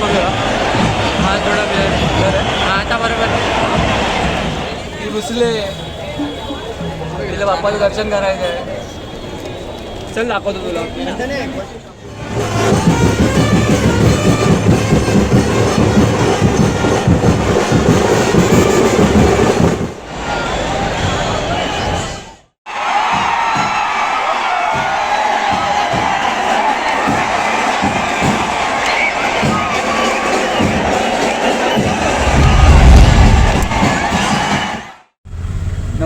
बघूया. हा थोडा वेळ हा आता बरोबर. ती घुसले तिला बाप्पाचं दर्शन करायचं आहे चल दाखवतो तुला.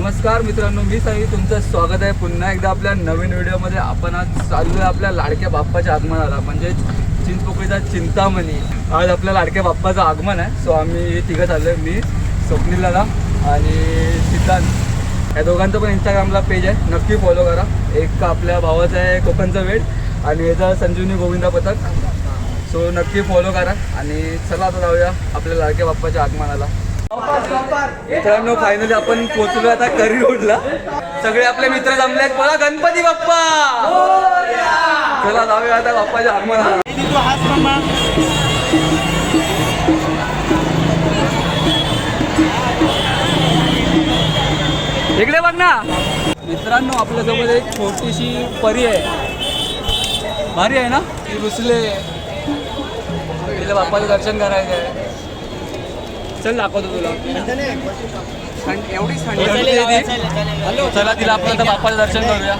नमस्कार मित्रांनो मी साई तुमचं स्वागत आहे. पुन्हा एकदा आपल्या नवीन व्हिडिओमध्ये आपण आज चाललो आहे आपल्या लाडक्या बाप्पाच्या आगमनाला म्हणजेच चिंचपोकळीचा चिंतामणी. आज आपल्या लाडक्या बाप्पाचं आगमन आहे. सो आम्ही तिघं चाललो आहे मी स्वप्नील दादा आणि सिद्धांत. या दोघांचं पण इंस्टाग्रामला पेज आहे. नक्की फॉलो करा. एक आपल्या भावाचं आहे कोकणचा वेळ आणि याचा संजीवनी गोविंदा पथक. सो नक्की फॉलो करा. आणि चला आता जाऊया आपल्या लाडक्या बाप्पाच्या आगमनाला. मित्रांनो फायनली आपण पोहोचलो आता करी रोडला. सगळे आपले मित्र जमले आहेत बोला गणपती बाप्पा! चला जाऊया आता बाप्पाच्या आगमनाला. इकडे बघ ना. मित्रांनो आपल्यासोबत एक छोटीशी परी आहे. भारी आहे ना? ती रुसले तिला बाप्पाचं दर्शन करायचं आहे. चल दाखवतो तुला. एवढी थंडी. चला तिला आपण आता बाप्पाचं दर्शन करूया.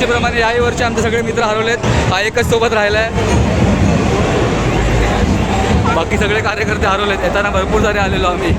दरवर्षीप्रमाणे याही वर्षी आमचे सगळे मित्र हरवलेत. हा एकच सोबत राहिलाय. बाकी सगळे कार्यकर्ते हरवलेत. येताना भरपूर सारे आलेलो आम्ही.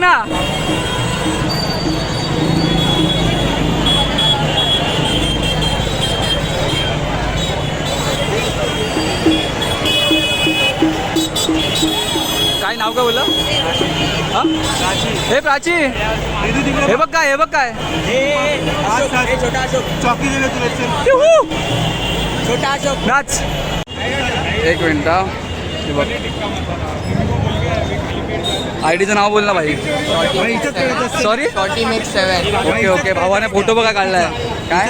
ना. काय नाव काय बोललं? हा? हे प्राची. हे बघ. काय हे बघ काय. चौकी दिले तुला चल युहू! छोटा अशोक. नाच. एक मिनिट बघ. आय डीचं नाव बोल ना भाई. Sorry forty mix seven okay okay भावाने फोटो बघा काढलाय. काय?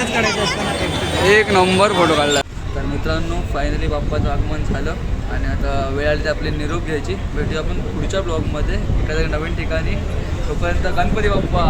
एक नंबर फोटो काढला तर मित्रांनो फायनली बाप्पाचं आगमन झालं. आणि आता वेळ आली तर आपली निरोप घ्यायची. भेटूया आपण पुढच्या ब्लॉगमध्ये एखाद्या नवीन ठिकाणी. तोपर्यंत गणपती बाप्पा.